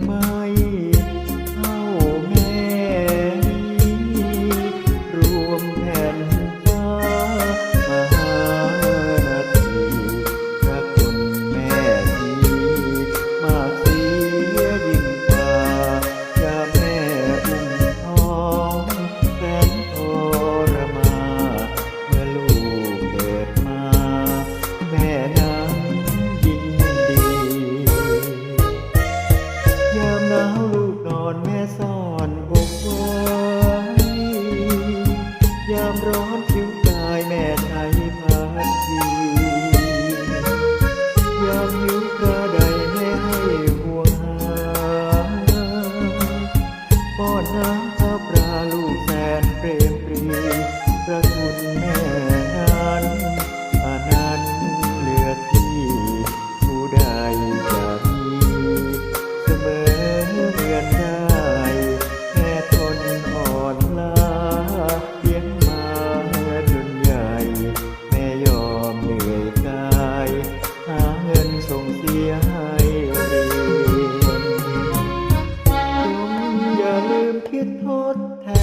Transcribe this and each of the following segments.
My. ใดไม่ให้ห่วงหาป้อนน้ำทับวปลาลูกแสนเปรมปรีพระคุณ โทษแท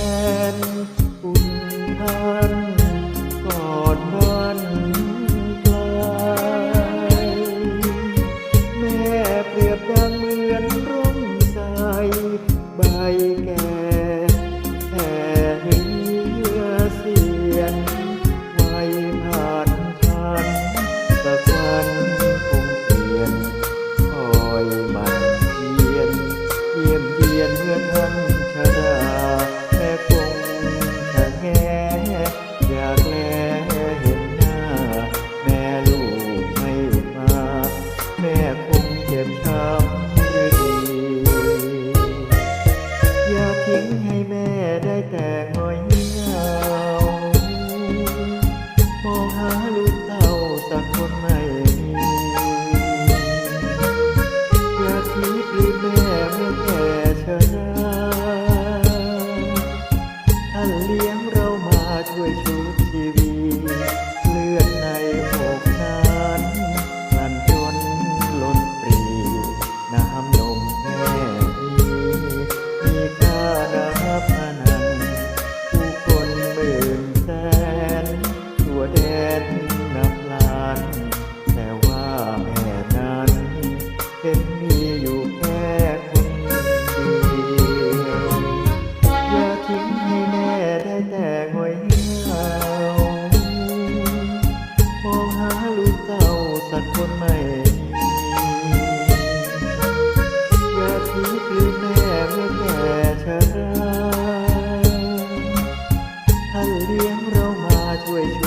นาพนันผู้คนหมื่นแสนทั่วแดนนับลาแต่ว่าแม่นั้น language